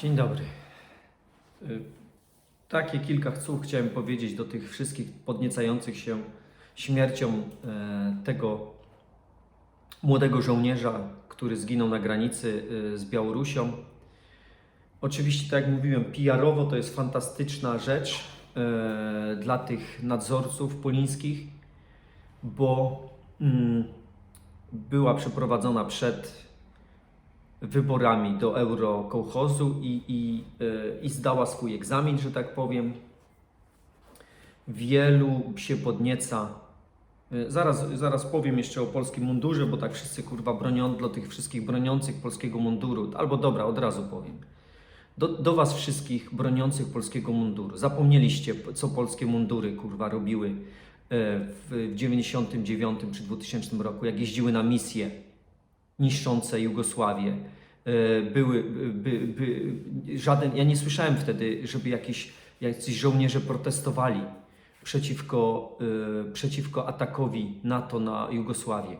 Dzień dobry. Y, Takie kilka słów chciałem powiedzieć do tych wszystkich podniecających się śmiercią e, tego młodego żołnierza, który zginął na granicy e, z Białorusią. Oczywiście, tak jak mówiłem, PR-owo to jest fantastyczna rzecz e, dla tych nadzorców polińskich, bo mm, była przeprowadzona przed wyborami do Eurokołchozu i, i, e, i zdała swój egzamin, że tak powiem. Wielu się podnieca. E, Zaraz, zaraz powiem jeszcze o polskim mundurze, bo tak wszyscy kurwa bronią dla tych wszystkich broniących polskiego munduru. Albo dobra, od razu powiem. Do, do Was wszystkich broniących polskiego munduru. Zapomnieliście, co polskie mundury kurwa robiły e, w 99 czy 2000 roku, jak jeździły na misje niszczące Jugosławię. E, Były, by, by, żaden, ja nie słyszałem wtedy, żeby jakieś, jacyś żołnierze protestowali przeciwko, e, przeciwko atakowi NATO na Jugosławię.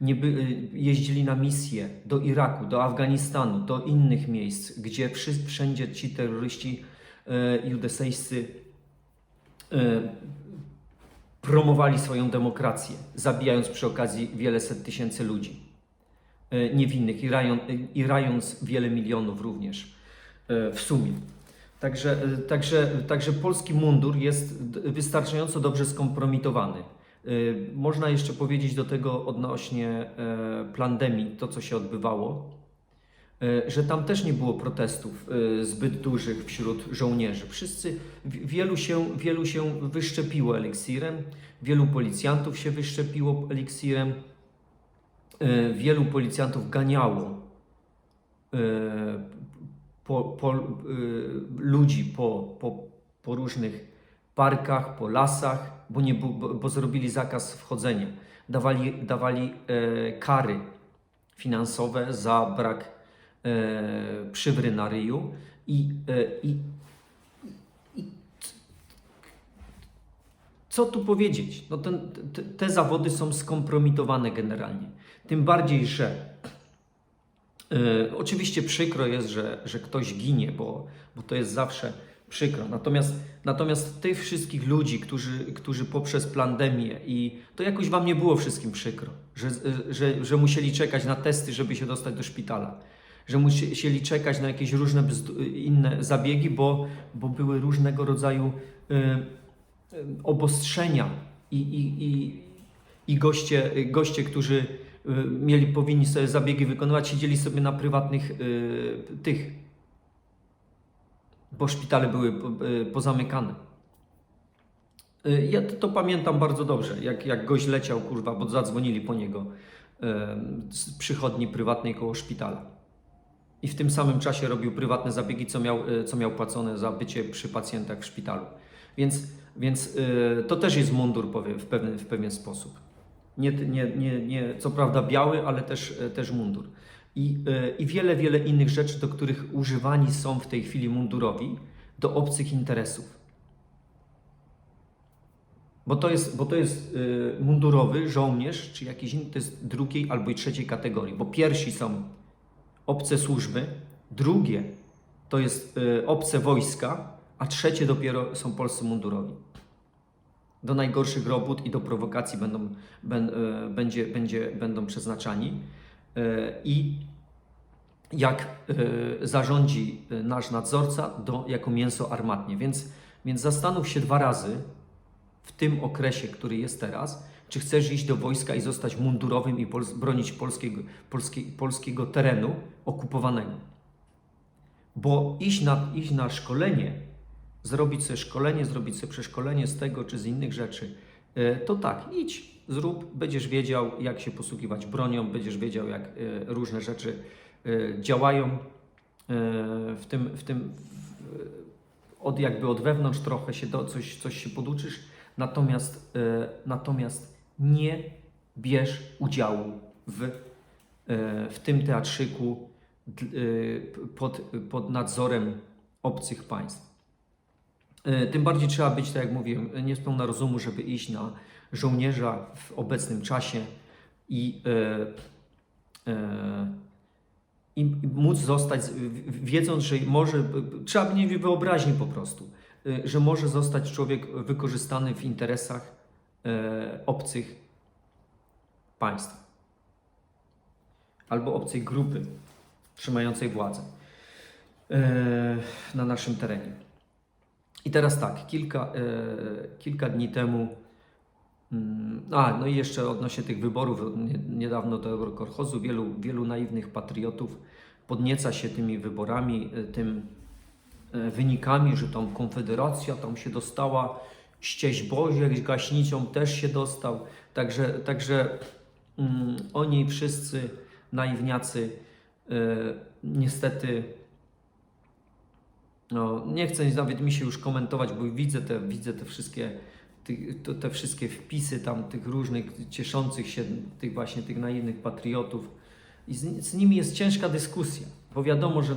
Nie by, e, jeździli na misje do Iraku, do Afganistanu, do innych miejsc, gdzie wszędzie ci terroryści judesejscy e, promowali swoją demokrację, zabijając przy okazji wiele set tysięcy ludzi niewinnych i, rają, i rając wiele milionów również e, w sumie. Także, e, także, także polski mundur jest wystarczająco dobrze skompromitowany. E, Można jeszcze powiedzieć do tego odnośnie e, plandemii, to co się odbywało, e, że tam też nie było protestów e, zbyt dużych wśród żołnierzy. Wszyscy, wielu się, wielu się wyszczepiło eliksirem, wielu policjantów się wyszczepiło eliksirem, e, wielu policjantów ganiało e, po, po, e, ludzi po, po, po różnych parkach, po lasach, bo, nie, bo, bo zrobili zakaz wchodzenia. Dawali, dawali e, kary finansowe za brak e, przywry na ryju e, i, i co tu powiedzieć? No ten, te, te zawody są skompromitowane generalnie. Tym bardziej, że e, oczywiście przykro jest, że, że ktoś ginie, bo, bo to jest zawsze przykro. Natomiast, natomiast tych wszystkich ludzi, którzy, którzy poprzez pandemię i to jakoś wam nie było wszystkim przykro, że, że, że musieli czekać na testy, żeby się dostać do szpitala. Że musieli czekać na jakieś różne inne zabiegi, bo, bo były różnego rodzaju e, obostrzenia i, i, i, i goście, goście, którzy y, mieli, powinni sobie zabiegi wykonywać, siedzieli sobie na prywatnych y, tych, bo szpitale były y, pozamykane. Ja to, pamiętam bardzo dobrze, jak, jak gość leciał, kurwa, bo zadzwonili po niego z przychodni prywatnej koło szpitala. I w tym samym czasie robił prywatne zabiegi, co miał, co miał płacone za bycie przy pacjentach w szpitalu. Więc, więc y, to też jest mundur powiem, w, pewien, w pewien sposób. Nie, nie, nie, nie, co prawda biały, ale też, y, też mundur. I, y, I wiele, wiele innych rzeczy, do których używani są w tej chwili mundurowi do obcych interesów. Bo to jest, bo to jest y, mundurowy żołnierz, czy jakiś inny, to jest drugiej albo i trzeciej kategorii. Bo pierwsi są obce służby, drugie to jest y, obce wojska, a trzecie dopiero są polscy mundurowi. Do najgorszych robót i do prowokacji będą, ben, y, będzie, będzie, będą przeznaczani. Y, I jak y, zarządzi nasz nadzorca, do, jako mięso armatnie. Więc, więc zastanów się dwa razy w tym okresie, który jest teraz, czy chcesz iść do wojska i zostać mundurowym i pol, bronić polskiego, polskie, polskiego terenu okupowanego. Bo iść na, iść na szkolenie, zrobić sobie szkolenie, zrobić sobie przeszkolenie z tego czy z innych rzeczy, e, to tak, idź, zrób, będziesz wiedział, jak się posługiwać bronią, będziesz wiedział, jak e, różne rzeczy e, działają w tym, w tym od jakby od wewnątrz trochę się do, coś, coś się poduczysz, natomiast, natomiast nie bierz udziału w, w tym teatrzyku pod, pod nadzorem obcych państw. E, Tym bardziej trzeba być, tak jak mówiłem, niespełna rozumu, żeby iść na żołnierza w obecnym czasie i, e, e, i móc zostać, wiedząc, że może, trzeba mieć wyobraźni po prostu, y, że może zostać człowiek wykorzystany w interesach e, obcych państw albo obcej grupy trzymającej władzę e, na naszym terenie. I teraz tak, kilka, e, kilka dni temu, mm, a no i jeszcze odnośnie tych wyborów nie, niedawno do Eurokorchozu, wielu, wielu naiwnych patriotów podnieca się tymi wyborami, e, tym e, wynikami, że tam Konfederacja tam się dostała, ścieź Boziek gaśnicą też się dostał, także, także mm, oni wszyscy naiwniacy niestety no, nie chcę nawet mi się już komentować, bo widzę te, widzę te wszystkie to, te wszystkie wpisy tam tych różnych cieszących się tych właśnie tych naiwnych patriotów. I z, z nimi jest ciężka dyskusja, bo wiadomo, że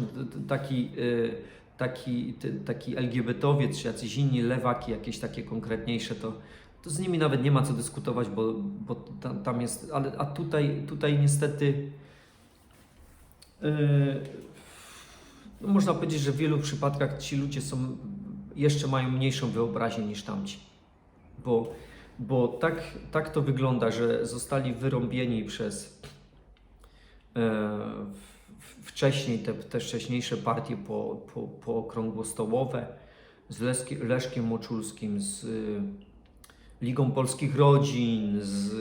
taki, y, taki, ty, taki LGBT-owiec czy jacyś inni lewaki, jakieś takie konkretniejsze, to, to z nimi nawet nie ma co dyskutować, bo, bo tam, tam jest, ale a tutaj, tutaj niestety yy, no można powiedzieć, że w wielu przypadkach ci ludzie są, jeszcze mają mniejszą wyobraźnię niż tamci. Bo, bo tak, tak to wygląda, że zostali wyrąbieni przez e, wcześniej te, te wcześniejsze partie po, po, po okrągłostołowe z Leski, Leszkiem Moczulskim, z y, Ligą Polskich Rodzin, z,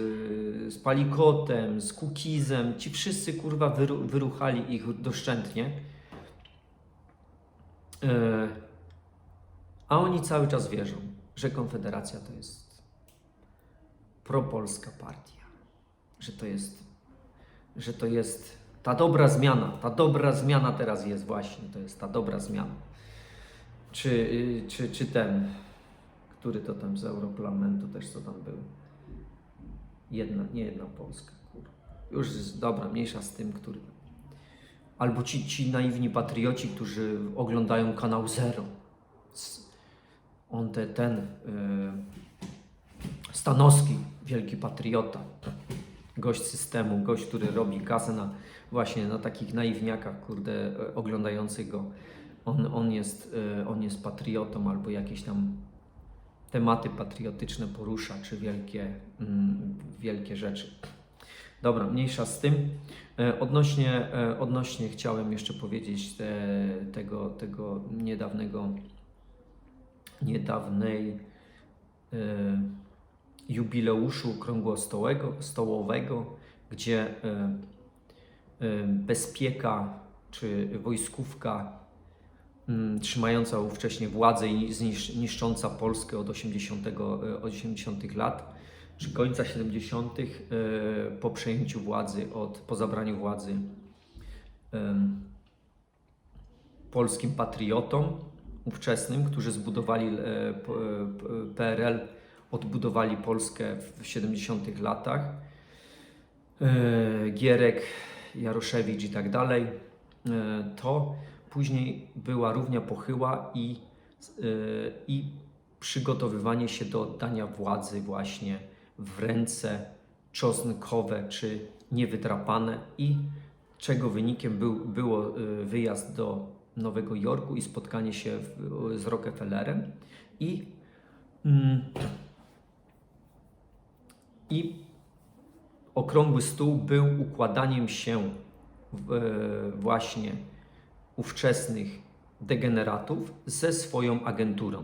z Palikotem, z Kukizem. Ci wszyscy kurwa wyru, wyruchali ich doszczętnie. E, A oni cały czas wierzą, że Konfederacja to jest propolska partia, że to jest, że to jest ta dobra zmiana, ta dobra zmiana teraz jest właśnie, to jest ta dobra zmiana. Czy, y, czy, czy ten, który to tam z Europarlamentu też co tam był? Jedna, nie jedna Polska, kurwa. Już jest, dobra, mniejsza z tym, który albo ci, ci naiwni patrioci, którzy oglądają kanał Zero. On te, ten y, Stanowski, wielki patriota, gość systemu, gość, który robi kasę na właśnie na takich naiwniakach, kurde, e, oglądających go. On, on, jest, y, on jest patriotą albo jakieś tam tematy patriotyczne porusza, czy wielkie, mm, wielkie rzeczy. Dobra, mniejsza z tym. E, Odnośnie, e, odnośnie chciałem jeszcze powiedzieć te, tego, tego niedawnego, niedawnej e, jubileuszu okrągłostołowego, stołowego, gdzie e, e, bezpieka czy wojskówka mm, trzymająca ówcześnie władzę i znisz- niszcząca Polskę od 80, e, 80 lat, czy końca 70. e, po przejęciu władzy, od, po zabraniu władzy polskim patriotom ówczesnym, którzy zbudowali e, PRL, odbudowali Polskę w 70 latach. E, Gierek, Jaroszewicz i tak dalej, e, to później była równia pochyła i, e, i przygotowywanie się do oddania władzy właśnie w ręce czosnkowe czy niewydrapane i czego wynikiem był, było e, wyjazd do Nowego Jorku i spotkanie się w, z Rockefellerem i, mm, i okrągły stół był układaniem się e, właśnie ówczesnych degeneratów ze swoją agenturą,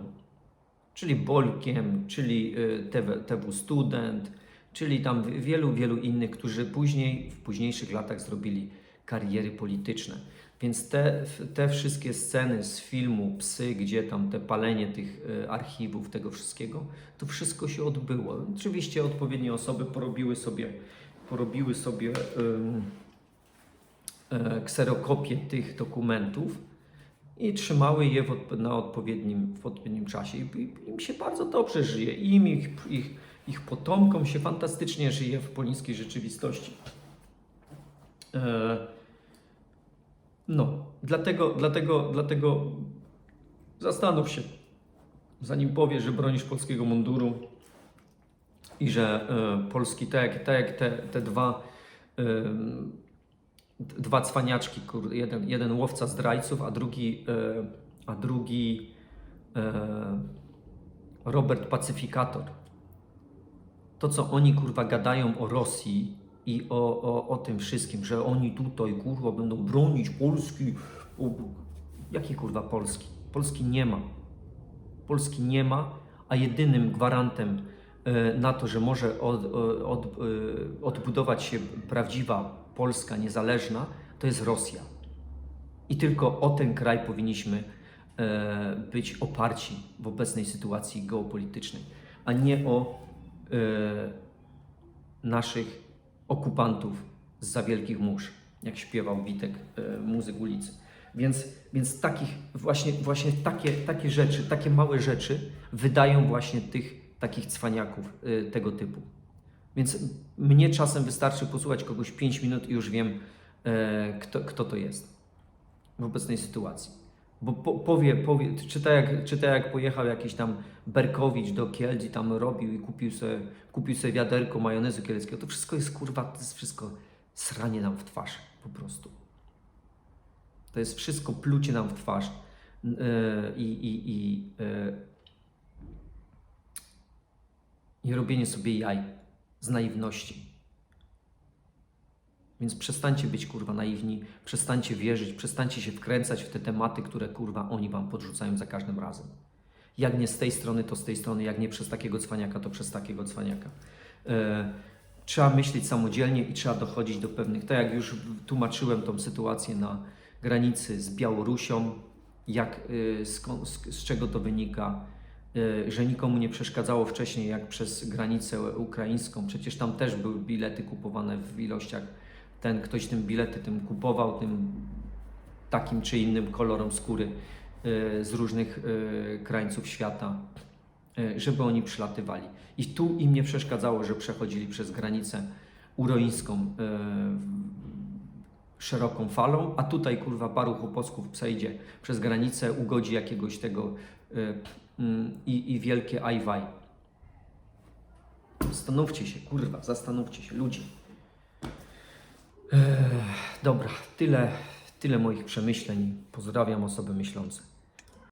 czyli Bolkiem, czyli TV, TW Student, czyli tam wielu, wielu innych, którzy później, w późniejszych latach zrobili kariery polityczne. Więc te, te wszystkie sceny z filmu Psy, gdzie tam te palenie tych e, archiwów, tego wszystkiego, to wszystko się odbyło. Oczywiście odpowiednie osoby porobiły sobie, porobiły sobie em, e, kserokopie tych dokumentów i trzymały je w na odpowiednim, w odpowiednim czasie. I, im się bardzo dobrze żyje. Im, ich, ich, ich potomkom się fantastycznie żyje w polińskiej rzeczywistości. E, no, dlatego, dlatego, dlatego zastanów się, zanim powiesz, że bronisz polskiego munduru i że e, polski, tak tak jak te, te dwa d- dwa cwaniaczki, kur, jeden, jeden łowca zdrajców, a drugi, e, a drugi e, Robert Pacyfikator. To, co oni kurwa gadają o Rosji i o, o, o tym wszystkim, że oni tutaj kurwa będą bronić Polski. O, jakiej kurwa Polski? Polski nie ma. Polski nie ma, a jedynym gwarantem e, na to, że może od, e, od, e, odbudować się prawdziwa Polska niezależna, to jest Rosja. I tylko o ten kraj powinniśmy e, być oparci w obecnej sytuacji geopolitycznej, a nie o e, naszych okupantów z za wielkich mórz, jak śpiewał Witek, e, muzyk ulicy. Więc, więc takich, właśnie, właśnie takie, takie rzeczy, takie małe rzeczy wydają właśnie tych takich cwaniaków e, tego typu. Więc mnie czasem wystarczy posłuchać kogoś 5 minut i już wiem, e, kto, kto to jest w obecnej sytuacji. Bo po, powie, powie czy, tak jak, czy tak jak pojechał jakiś tam Berkowicz do Kielc i tam robił i kupił sobie, kupił sobie wiaderko majonezu kieleckiego, to wszystko jest kurwa, to jest wszystko sranie nam w twarz po prostu. To jest wszystko plucie nam w twarz Yy, i, i, yy, i robienie sobie jaj z naiwności. Więc przestańcie być kurwa naiwni, przestańcie wierzyć, przestańcie się wkręcać w te tematy, które kurwa oni wam podrzucają za każdym razem. Jak nie z tej strony, to z tej strony, jak nie przez takiego cwaniaka, to przez takiego cwaniaka. E, trzeba myśleć samodzielnie i trzeba dochodzić do pewnych, tak jak już tłumaczyłem tą sytuację na granicy z Białorusią, jak, y, skąd, z, z czego to wynika, że nikomu nie przeszkadzało wcześniej, jak przez granicę ukraińską. Przecież tam też były bilety kupowane w ilościach. Ten ktoś tym bilety tym kupował, tym takim czy innym kolorom skóry y, z różnych y, krańców świata, y, żeby oni przylatywali. I tu im nie przeszkadzało, że przechodzili przez granicę uroińską y, szeroką falą, a tutaj kurwa paru chłopocków przejdzie przez granicę, ugodzi jakiegoś tego y, i, i wielkie ajwaj. Zastanówcie się, kurwa, zastanówcie się, ludzie. Ech, dobra, tyle, tyle moich przemyśleń. Pozdrawiam osoby myślące.